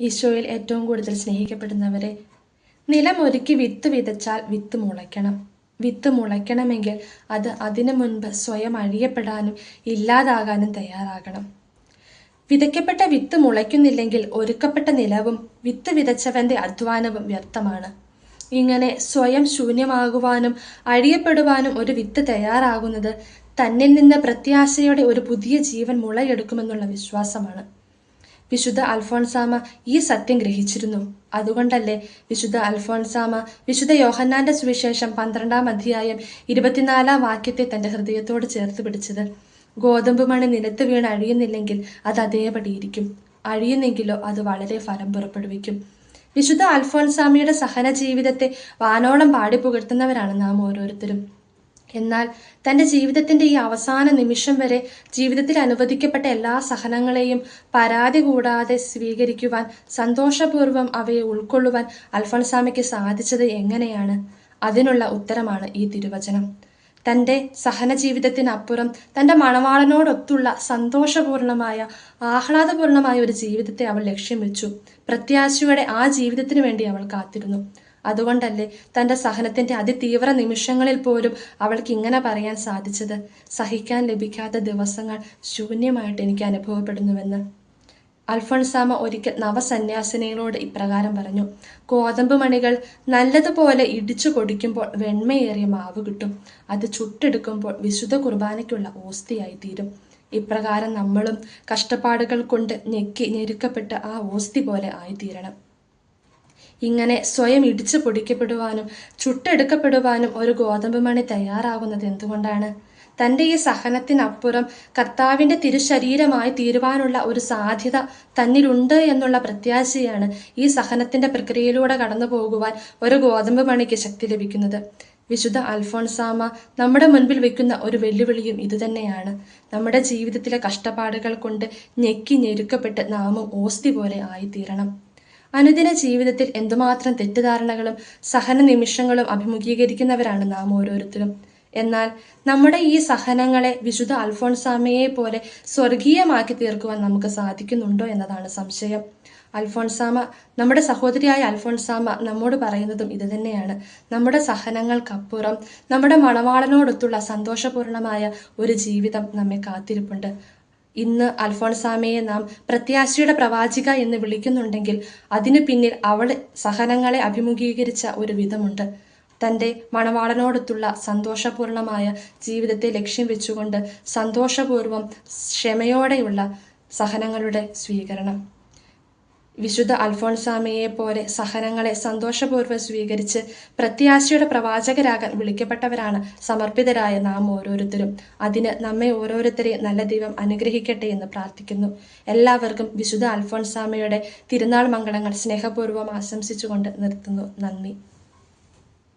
ഈശോയിൽ ഏറ്റവും കൂടുതൽ സ്നേഹിക്കപ്പെടുന്നവരെ. നിലമൊരുക്കി വിത്ത് വിതച്ചാൽ വിത്ത് മുളയ്ക്കണം. വിത്ത് മുളയ്ക്കണമെങ്കിൽ അത് അതിനു മുൻപ് സ്വയം അഴിയപ്പെടാനും ഇല്ലാതാകാനും തയ്യാറാകണം. വിതയ്ക്കപ്പെട്ട വിത്ത് മുളയ്ക്കുന്നില്ലെങ്കിൽ ഒരുക്കപ്പെട്ട നിലവും വിത്ത് വിതച്ചവന്റെ അധ്വാനവും വ്യർത്ഥമാണ്. ഇങ്ങനെ സ്വയം ശൂന്യമാകുവാനും അഴിയപ്പെടുവാനും ഒരു വിത്ത് തയ്യാറാകുന്നത് തന്നിൽ നിന്ന് പ്രത്യാശയുടെ ഒരു പുതിയ ജീവൻ മുളയെടുക്കുമെന്നുള്ള വിശ്വാസമാണ്. വിശുദ്ധ അൽഫോൺസാമ ഈ സത്യം ഗ്രഹിച്ചിരുന്നു. അതുകൊണ്ടല്ലേ വിശുദ്ധ അൽഫോൺസാമ വിശുദ്ധ യോഹന്നാന്റെ സുവിശേഷം പന്ത്രണ്ടാം അധ്യായം ഇരുപത്തിനാലാം വാക്യത്തെ തന്റെ ഹൃദയത്തോട് ചേർത്ത് പിടിച്ചത്. ഗോതമ്പ് മണി നിലത്ത് വീണ് അഴിയുന്നില്ലെങ്കിൽ അത് അതേപടിയിരിക്കും. അഴിയുന്നെങ്കിലോ അത് വളരെ ഫലം പുറപ്പെടുവിക്കും. വിശുദ്ധ അൽഫോൺസാമിയുടെ സഹന ജീവിതത്തെ വാനോളം പാടി പുകഴ്ത്തുന്നവരാണ് നാം ഓരോരുത്തരും. എന്നാൽ തന്റെ ജീവിതത്തിന്റെ ഈ അവസാന നിമിഷം വരെ ജീവിതത്തിൽ അനുവദിക്കപ്പെട്ട എല്ലാ സഹനങ്ങളെയും പരാതി കൂടാതെ സ്വീകരിക്കുവാൻ സന്തോഷപൂർവം അവയെ ഉൾക്കൊള്ളുവാൻ അൽഫോൻസാമയ്ക്ക് സാധിച്ചത് എങ്ങനെയാണ്? അതിനുള്ള ഉത്തരമാണ് ഈ തിരുവചനം. തന്റെ സഹന ജീവിതത്തിനപ്പുറം തന്റെ മണവാളനോടൊത്തുള്ള സന്തോഷപൂർണമായ ആഹ്ലാദപൂർണമായ ഒരു ജീവിതത്തെ അവൾ ലക്ഷ്യം വെച്ചു. പ്രത്യാശയുടെ ആ ജീവിതത്തിനു വേണ്ടി അവൾ കാത്തിരുന്നു. അതുകൊണ്ടല്ലേ തന്റെ സഹനത്തിന്റെ അതിതീവ്ര നിമിഷങ്ങളിൽ പോലും അവൾക്ക് ഇങ്ങനെ പറയാൻ സാധിച്ചത്? സഹിക്കാൻ ലഭിക്കാത്ത ദിവസങ്ങൾ ശൂന്യമായിട്ട് എനിക്ക് അനുഭവപ്പെടുന്നുവെന്ന്. അൽഫോൺസാമ ഒരിക്കൽ നവസന്യാസിനികളോട് ഇപ്രകാരം പറഞ്ഞു ഗോതമ്പ് മണികൾ നല്ലതുപോലെ ഇടിച്ചു പൊടിക്കുമ്പോൾ വെണ്മയേറിയ മാവ് കിട്ടും. അത് ചുട്ടെടുക്കുമ്പോൾ വിശുദ്ധ കുർബാനയ്ക്കുള്ള ഓസ്തിയായി തീരും ഇപ്രകാരം നമ്മളും കഷ്ടപ്പാടുകൾ കൊണ്ട് ഞെക്കി ഞെരുക്കപ്പെട്ട് ആ ഓസ്തി പോലെ ആയിത്തീരണം. ഇങ്ങനെ സ്വയം ഇടിച്ചു പൊടിക്കപ്പെടുവാനും ചുട്ടെടുക്കപ്പെടുവാനും ഒരു ഗോതമ്പ് മണി തയ്യാറാകുന്നത് എന്തുകൊണ്ടാണ്? തന്റെ ഈ സഹനത്തിനപ്പുറം കർത്താവിന്റെ തിരുശരീരമായി തീരുവാനുള്ള ഒരു സാധ്യത തന്നിലുണ്ട് എന്നുള്ള പ്രത്യാശയാണ് ഈ സഹനത്തിന്റെ പ്രക്രിയയിലൂടെ കടന്നു പോകുവാൻ ഒരു ഗോതമ്പ് മണിക്ക് ശക്തി ലഭിക്കുന്നത്. വിശുദ്ധ അൽഫോൺസാമ നമ്മുടെ മുൻപിൽ വെക്കുന്ന ഒരു വെല്ലുവിളിയും ഇതുതന്നെയാണ്. നമ്മുടെ ജീവിതത്തിലെ കഷ്ടപ്പാടുകൾ കൊണ്ട് ഞെക്കി ഞെരുക്കപ്പെട്ട് നാമും ഓസ്തി പോലെ ആയിത്തീരണം. അനുദിന ജീവിതത്തിൽ എന്തുമാത്രം തെറ്റിദ്ധാരണകളും സഹന നിമിഷങ്ങളും അഭിമുഖീകരിക്കുന്നവരാണ് നാം ഓരോരുത്തരും. എന്നാൽ നമ്മുടെ ഈ സഹനങ്ങളെ വിശുദ്ധ അൽഫോൺസാമയെ പോലെ സ്വർഗീയമാക്കി തീർക്കുവാൻ നമുക്ക് സാധിക്കുന്നുണ്ടോ എന്നതാണ് സംശയം. അൽഫോൺസാമ നമ്മുടെ സഹോദരിയായ അൽഫോൺസാമ നമ്മോട് പറയുന്നതും ഇത് തന്നെയാണ്. നമ്മുടെ സഹനങ്ങൾക്കപ്പുറം നമ്മുടെ മണവാളനോടൊത്തുള്ള സന്തോഷപൂർണമായ ഒരു ജീവിതം നമ്മെ കാത്തിരിപ്പുണ്ട്. ഇന്ന് അൽഫോൺസാമയെ നാം പ്രത്യാശയുടെ പ്രവാചിക എന്ന് വിളിക്കുന്നുണ്ടെങ്കിൽ അതിനു പിന്നിൽ അവൾ സഹനങ്ങളെ അഭിമുഖീകരിച്ച ഒരു വിധമുണ്ട്. തന്റെ മണവാളനോടൊത്തുള്ള സന്തോഷപൂർണമായ ജീവിതത്തെ ലക്ഷ്യം വെച്ചുകൊണ്ട് സന്തോഷപൂർവം ക്ഷമയോടെയുള്ള സഹനങ്ങളുടെ സ്വീകരണം. വിശുദ്ധ അൽഫോൺസാമയെ പോലെ സഹനങ്ങളെ സന്തോഷപൂർവം സ്വീകരിച്ച് പ്രത്യാശയുടെ പ്രവാചകരാകാൻ വിളിക്കപ്പെട്ടവരാണ് സമർപ്പിതരായ നാം ഓരോരുത്തരും. അതിന് നമ്മെ ഓരോരുത്തരെയും നല്ല ദൈവം അനുഗ്രഹിക്കട്ടെ എന്ന് പ്രാർത്ഥിക്കുന്നു. എല്ലാവർക്കും വിശുദ്ധ അൽഫോൺസാമയുടെ തിരുനാൾ മംഗളങ്ങൾ സ്നേഹപൂർവം ആശംസിച്ചുകൊണ്ട് നിർത്തുന്നു. നന്ദി.